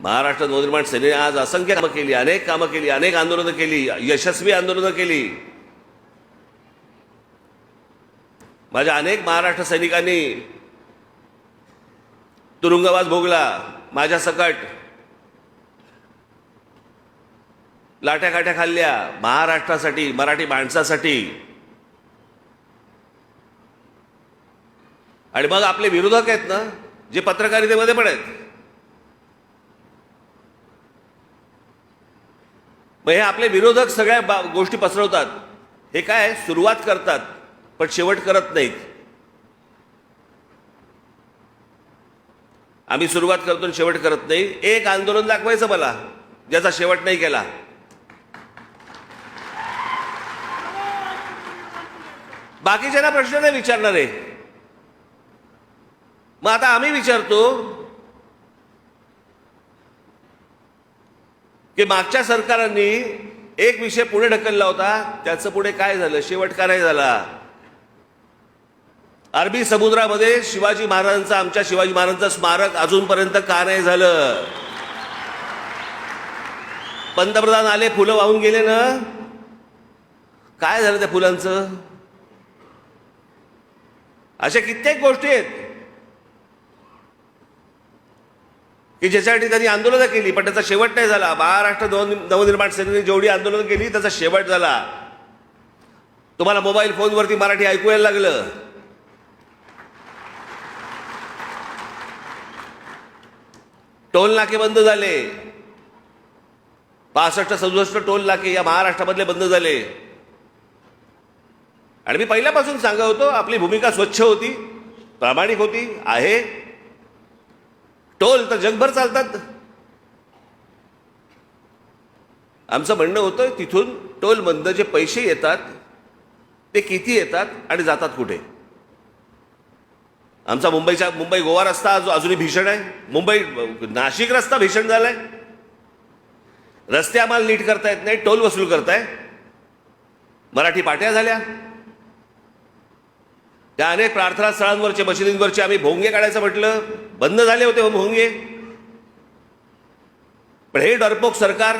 महाराष्ट्र नवनिर्माण सेनेने आज असंख्य कामं केली अनेक कामं केली अनेक आंदोलनं केली यशस्वी आंदोलनं केली. माझ्या अनेक महाराष्ट्र सैनिकांनी तुरुंगवास भोगला माझ्या सकट लाट्या काट्या खाल्ल्या महाराष्ट्रासाठी मराठी माणसासाठी. आणि मग आपले विरोधक आहेत ना जे पत्रकारितेमध्ये पण आहेत. मग हे आपले विरोधक सगळ्या बा- गोष्टी पसरवतात. हे काय सुरुवात करतात पण शेवट करत नाहीत. आम्ही सुरुवात करतो आणि शेवट करत नाही. एक आंदोलन दाखवायचं मला ज्याचा शेवट नाही केला. बाकीच्यांना प्रश्न नाही विचारणार. आहे मग आता आम्ही विचारतो की मागच्या सरकारांनी एक विषय पुढे ढकलला होता त्याचं पुढे काय झालं? शेवट का नाही झाला? अरबी समुद्रामध्ये शिवाजी महाराजांचं आमच्या शिवाजी महाराजांचं स्मारक अजूनपर्यंत का नाही झालं? पंतप्रधान आले फुलं वाहून गेले ना? काय झालं त्या फुलांचं? अशा कित्येक गोष्टी आहेत. की ज्याच्यासाठी त्यांनी आंदोलनं केली पण त्याचा शेवट नाही झाला. महाराष्ट्र दोन नवनिर्माण सेनेने जेवढी आंदोलनं केली त्याचा शेवट झाला. तुम्हाला मोबाईल फोनवरती मराठी ऐकू यायला लागलं. टोल नाके बंद झाले. पासष्ट सदुसष्ट टोल नाके या महाराष्ट्रामधले बंद झाले. आणि मी पहिल्यापासून सांगत होतो आपली भूमिका स्वच्छ होती प्रामाणिक होती आहे. टोल तर जगभर चालतात. आमचं म्हणणं होतं तिथून टोल बंद जे पैसे येतात ते किती येतात आणि जातात कुठे? आमचा मुंबईचा मुंबई गोवा रस्ता अजून अजूनही भीषण आहे. मुंबई नाशिक रस्ता भीषण झालाय. रस्ते आम्हाला नीट करता येत नाही टोल वसूल करताय. मराठी पाट्या झाल्या. त्या अनेक प्रार्थना स्थळांवरचे मशिदींवरचे आम्ही भोंगे काढायचं म्हटलं. बंद झाले होते हो भोंगे. पण हे डरपोक सरकार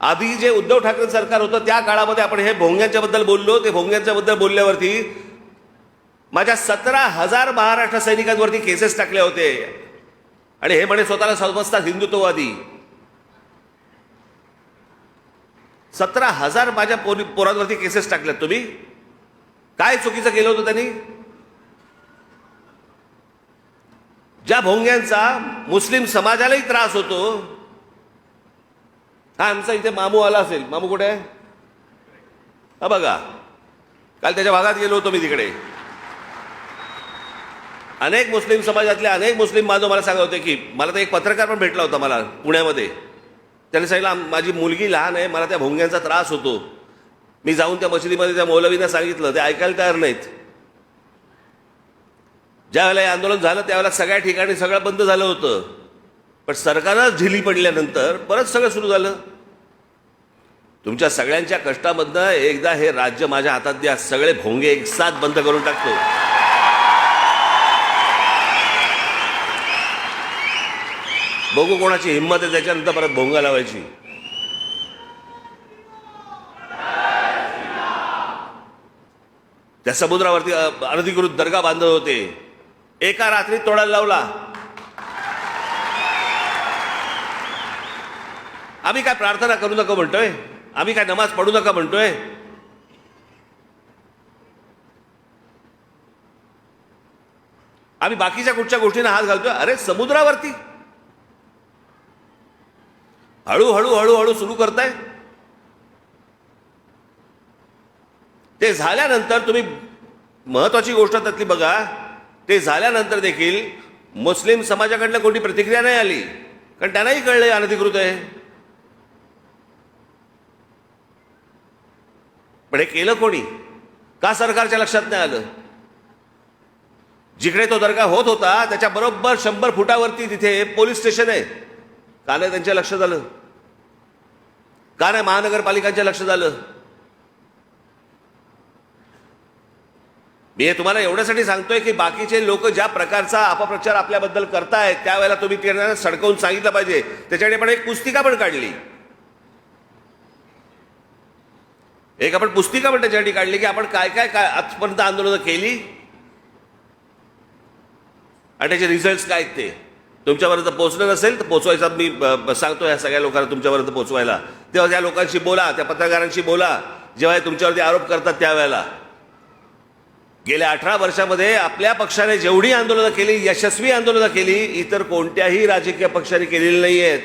आधी जे उद्धव ठाकरे सरकार होतं त्या काळामध्ये आपण हे भोंग्यांच्या बद्दल बोललो. ते भोंग्यांच्या बद्दल बोलल्यावरती माझ्या सतरा हजार महाराष्ट्र सैनिकांवरती केसेस टाकले होते. आणि हे म्हणे स्वतःला समजतात हिंदुत्ववादी. सतरा हजार माझ्या पोरी पोरांवरती केसेस टाकल्यात तुम्ही. काय चुकीचं केलं होतं त्यांनी? ज्या भोंग्यांचा मुस्लिम समाजालाही त्रास होतो हा आमचा इथे मामू आला असेल. मामू कुठे आहे? हा बघा. काल त्याच्या भागात गेलो होतो मी तिकडे. अनेक मुस्लिम समाजातले अनेक मुस्लिम बांधव मला सांगत होते की मला तर एक पत्रकार पण भेटला होता मला पुण्यामध्ये. त्याने सांगितलं माझी मुलगी लहान आहे मला त्या भोंग्यांचा त्रास होतो. मी जाऊन त्या मशिदीमध्ये त्या मौलवींना सांगितलं ते ऐकायला तयार नाहीत. ज्यावेळेला हे आंदोलन झालं त्यावेळेला सगळ्या ठिकाणी सगळं बंद झालं होतं. पण सरकारच झिली पडल्यानंतर परत सगळं सुरू झालं. तुमच्या सगळ्यांच्या कष्टामधनं एकदा हे राज्य माझ्या हातात द्या सगळे भोंगे एक साथ बंद करून टाकतो. बघू कोणाची हिंमत आहे त्याच्यानंतर परत भोंगा लावायची. त्या समुद्रावरती अनधिकृत दर्गा बांधत होते. एका रात्रीत तोडायला लावला. आम्ही काय प्रार्थना करू नका म्हणतोय? आम्ही काय नमाज पडू नका म्हणतोय? आम्ही बाकीच्या कुठच्या गोष्टींना हात घालतोय? अरे समुद्रावरती. हळूहळू हळूहळू सुरू करताय? ते झाल्यानंतर तुम्ही महत्वाची गोष्ट त्यातली बघा. ते झाल्यानंतर देखील मुस्लिम समाजाकडनं कोणती प्रतिक्रिया नाही आली. कारण त्यांनाही कळलं अनधिकृत आहे. पण हे केलं कोणी? का सरकारच्या लक्षात नाही आलं? जिकडे तो दर्गा होत होता त्याच्या बरोबर शंभर फुटावरती तिथे पोलीस स्टेशन आहे. का नाही त्यांच्या लक्षात आलं. का नाही महानगरपालिकांच्या लक्ष झालं मी हे तुम्हाला एवढ्यासाठी सांगतोय की बाकीचे लोक ज्या प्रकारचा अपप्रचार आपल्याबद्दल करतायत त्यावेळेला तुम्ही त्यांना सडकवून सांगितलं पाहिजे. त्याच्याकडे पण एक पुस्तिका पण काढली. एक आपण पुस्तिका पण त्याच्यासाठी काढली की आपण काय काय काय आजपर्यंत आंदोलनं केली आणि त्याचे रिझल्ट काय आहेत ते. तुमच्यापर्यंत पोहोचलं नसेल तर पोचवायचा मी ब- सांगतो या सगळ्या लोकांना तुमच्यापर्यंत पोचवायला तेव्हा त्या लोकांशी बोला त्या पत्रकारांशी बोला. जेव्हा हे तुमच्यावरती आरोप करतात त्यावेळेला. गेल्या अठरा वर्षामध्ये आपल्या पक्षाने जेवढी आंदोलनं केली यशस्वी आंदोलनं केली इतर कोणत्याही राजकीय पक्षाने केलेली नाही आहेत